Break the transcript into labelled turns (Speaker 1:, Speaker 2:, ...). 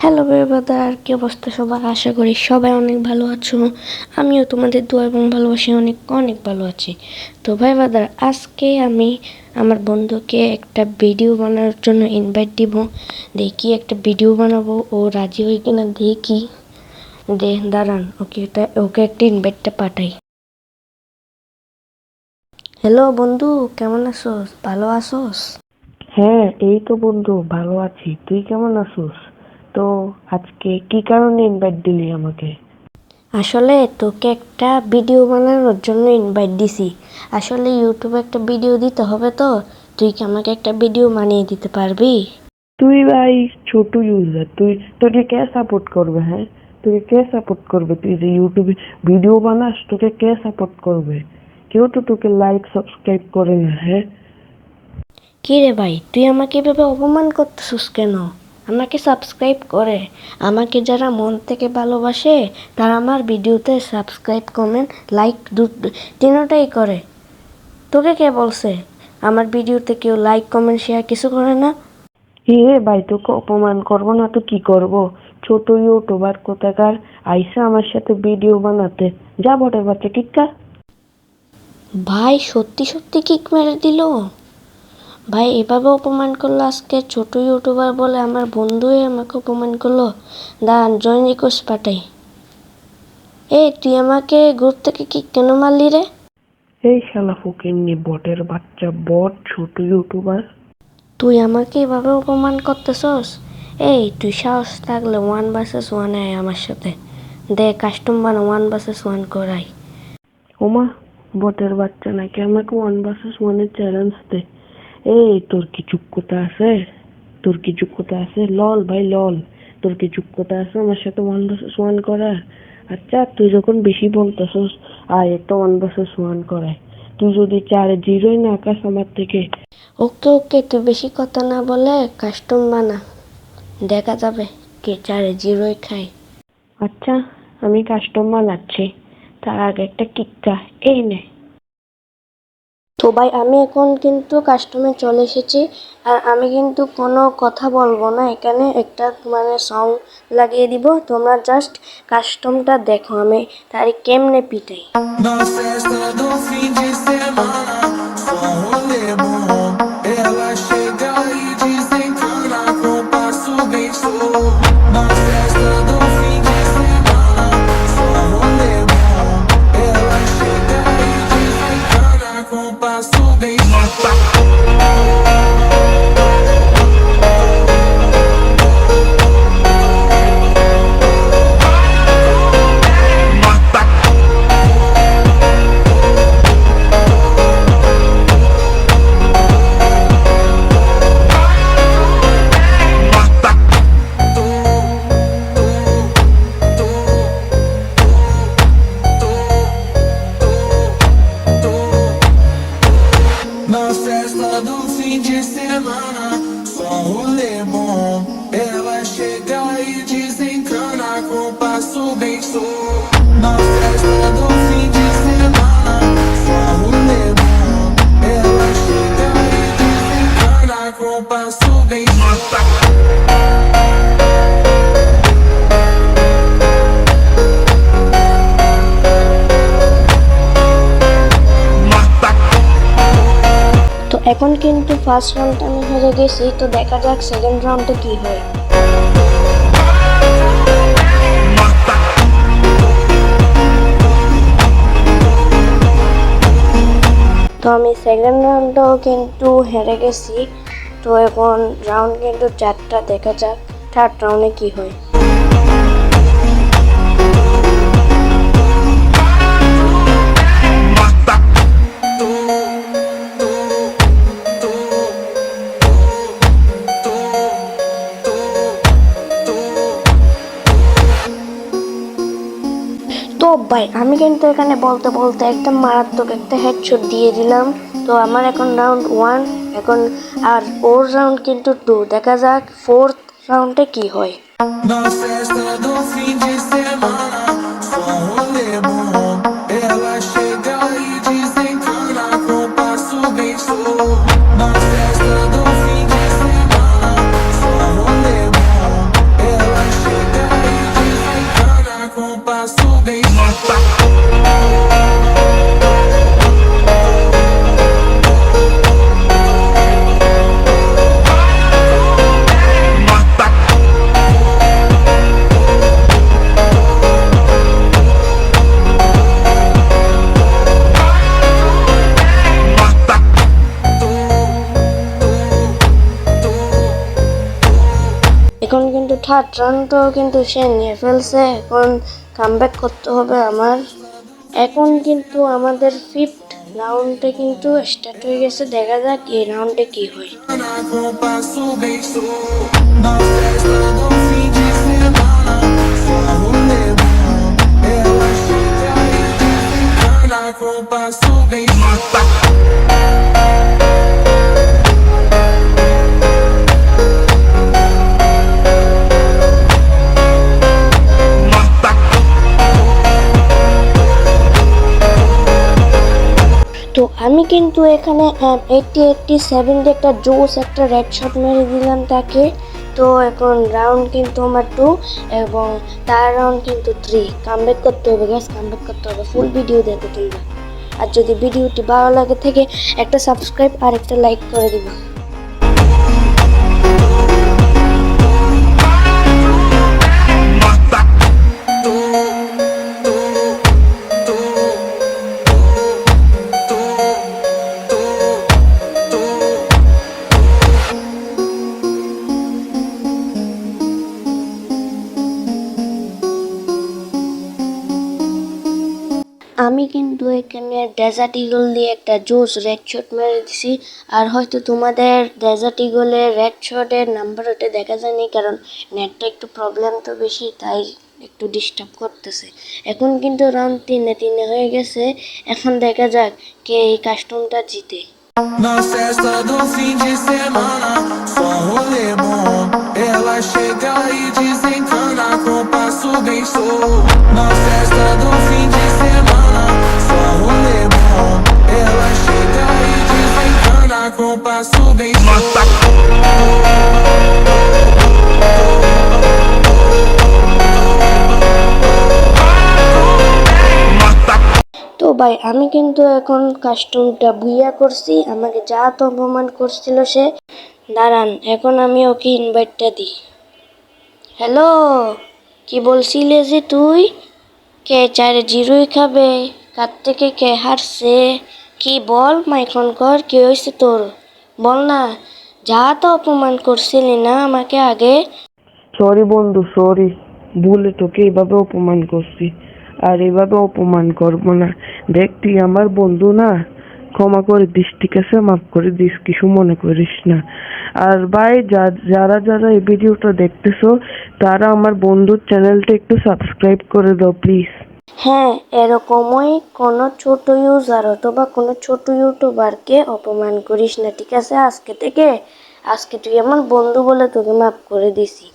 Speaker 1: Hello বেরবাদার কি অবস্থা সবার? আশা করি সবাই অনেক ভালো আছো। আমিও তোমাদের দোয়া এবং ভালোবাসি অনেক অনেক ভালো আছি। তো ভাই বাদার আজকে আমি আমার বন্ধুকে একটা ভিডিও বানানোর জন্য ইনভাইট দিব। দেখি একটা ভিডিও বানাবো, ও রাজি হয় কিনা দেখি। দে, দাঁড়ান, ওকে এটা ওকে একটা ইনভাইটটা পাঠাই। হ্যালো বন্ধু, কেমন আছোস? ভালো আছোস?
Speaker 2: হ্যাঁ এই তো বন্ধু, ভালো আছি। তুই কেমন আছিস? তো আজকে কি কারণে ইনভাইট দিলি আমাকে?
Speaker 1: আসলে তোকে একটা ভিডিও বানানোর জন্য ইনভাইট দিছি। আসলে ইউটিউবে একটা ভিডিও দিতে হবে তো তুই কি আমাকে একটা ভিডিও বানিয়ে দিতে পারবি?
Speaker 2: তুই ভাই ছোট ইউজার তুই তোকে কে সাপোর্ট করবে হ্যাঁ? তোকে কে সাপোর্ট করবে? তুই যে ইউটিউবে ভিডিও বানাস তোকে কে সাপোর্ট করবে? কেউ তো তোকে লাইক সাবস্ক্রাইব করে না হ্যাঁ?
Speaker 1: কি রে ভাই তুই আমাকে এভাবে অপমান করতেছিস কেন? আমাকে সাবস্ক্রাইব করে। আমাকে যারা মন থেকে ভালোবাসে তারা আমার ভিডিওতে সাবস্ক্রাইব কমেন্ট লাইক দু তিনোটাই করে। তোকে কে বলছে? আমার ভিডিওতে কেউ লাইক কমেন্ট শেয়ার কিছু করে না?
Speaker 2: এ ভাই তোকে অপমান করব না তো কি করব? ছোট ইউটিউবার কোথাকার আইসা আমার সাথে ভিডিও বানাতে। যা বটে বাচ্চা কিকা
Speaker 1: ভাই সত্যি সত্যি কিক মেরে দিল? ভাই এভাবে অপমান করল আজকে ছোট ইউটিউবার বলে আমার বন্ধুই আমাকে অপমান করল। দাঁড়ান জয়েন রিকোয়েস্ট পাঠাই। এই তুই আমাকে গ্রুপ থেকে কি কেন মারলি রে?
Speaker 2: এই শালা ফুকিন্নি বটের বাচ্চা বট ছোট ইউটিউবার।
Speaker 1: তুই আমাকে এভাবে অপমান করতেছস? এই তুই সাহস থাকলে ওয়ান ভার্সেস ওয়ান আয় আমার সাথে। দে কাস্টম বানা ওয়ান ভার্সেস ওয়ান করাই।
Speaker 2: ওমা বটের বাচ্চা নাকি আমাকে ওয়ান ভার্সেস ওয়ানের চ্যালেঞ্জ দে। এই তোর কি যোগ্যতা আছে? তোর কি যোগ্যতা আছে? লল ভাই লল। তোর কি যোগ্যতা আছে আমার সাথে ওয়ান ভার্সেস ওয়ান করার আচ্ছা তুই যখন বেশি বলতেছস আয় একটা ওয়ান ভার্সেস ওয়ান করায় তুই যদি চারে জিরোই না আকাশ আমার থেকে।
Speaker 1: ওকে ওকে তুই বেশি কথা না বলে কাস্টম বানা। দেখা যাবে কে চারে জিরোই খায়।
Speaker 2: আচ্ছা আমি কাস্টমার লাগছি তার আগে একটা কিক্কা। এই নে।
Speaker 1: তো ভাই, আমি এখন কিন্তু কাস্টমে চলে এসেছি। আর আমি কিন্তু কোনো কথা বলব না, এখানে একটা মানে সং লাগিয়ে দিব। তোমরা জাস্ট কাস্টমটা দেখো আমি তার কেমনে পিটাই। only এখন কিন্তু ফার্স্ট রাউন্ড আমি হেরে গেছি, তো দেখা যাক সেকেন্ড রাউন্ডে কি হয়। তো আমি সেকেন্ড রাউন্ডেও কিন্তু হেরে গেছি, তো এখন রাউন্ড কিন্তু চারটা, দেখা যাক থার্ড রাউন্ডে কি হয়। ভাই, আমি কিন্তু এখানে বলতে বলতে একটা মারাত্মক একটা হেডশট দিয়ে দিলাম। তো আমার এখন রাউন্ড ওয়ান এখন আর ওর রাউন্ড কিন্তু টু দেখা যাক ফোর্থ রাউন্ডে কি হয়।
Speaker 3: Não passo bem.
Speaker 1: কিন্তু থার্ড রাউন্ডটাও কিন্তু সে নিয়ে ফেলছে। এখন কামব্যাক করতে হবে আমার। এখন কিন্তু আমাদের ফিফথ রাউন্ডে কিন্তু স্টার্ট হয়ে গেছে। দেখা যাক এই রাউন্ডে কি হয়।
Speaker 3: Passo bem
Speaker 1: তো আমি কিন্তু এখানে এইটটি এইটটি সেভেন একটা জোস একটা রেড শট মেরে দিলাম তাকে। তো এখন রাউন্ড কিন্তু আমার টু এবং তার রাউন্ড কিন্তু থ্রি কামব্যাক করতে হবে গ্যাস কামব্যাক করতে হবে। ফুল ভিডিও দেখো তোমরা। আর যদি ভিডিওটি ভালো লাগে, থেকে একটা সাবস্ক্রাইব আর একটা লাইক করে দিবা। কিন্তু এখানে ডেজার্ট ইগল দিয়ে একটা জোস রেড শট মেরে দিছি। আর হয়তো তোমাদের ডেজার্ট ইগলের রেড শটের নাম্বার ওটা দেখা যায়নি, কারণ নেটটা একটু প্রবলেম তো বেশি, তাই একটু ডিস্টার্ব করতেছে। এখন কিন্তু রাউন্ড তিনে তিনে হয়ে গেছে। এখন দেখা যাক কে এই কাস্টমটা জিতে।
Speaker 3: Do fim de semana Só Ela chega e desencana Com passo bem
Speaker 1: ভাই, আমি কিন্তু এখন কাস্টমটা বুইয়া করছি, আমাকে যা তো অপমান করছিল সে। দাঁড়ান, এখন আমি ওকে ইনভাইটটা দিই। হ্যালো, কি বলছিলে যে তুই? কে চারে জিরোই খাবে? কার থেকে কে হারছে? কি বল মাইক্রন কর, কি হয়েছে তোর? বল না, যা তো অপমান করছিলি না আমাকে আগে?
Speaker 2: সরি বন্ধু সরি ভুলে তোকে এইভাবে অপমান করছি। আর এভাবে অপমান করব না। দেখ তুই আমার বন্ধু না। ক্ষমা করে দিস, ঠিক আছে? মাফ করে দিস, কিছু মনে করিস না। আর ভাই যারা যারা এই ভিডিওটা দেখতেছো, তারা আমার বন্ধুর চ্যানেলটা একটু সাবস্ক্রাইব করে দাও, প্লিজ।
Speaker 1: হ্যাঁ এরকমই কোনো ছোট ইউজার অথবা কোনো ছোট ইউটিউবারকে অপমান করিস না, ঠিক আছে? আজকে থেকে আজকে তুই আমার বন্ধু বলে তোকে মাফ করে দিছি।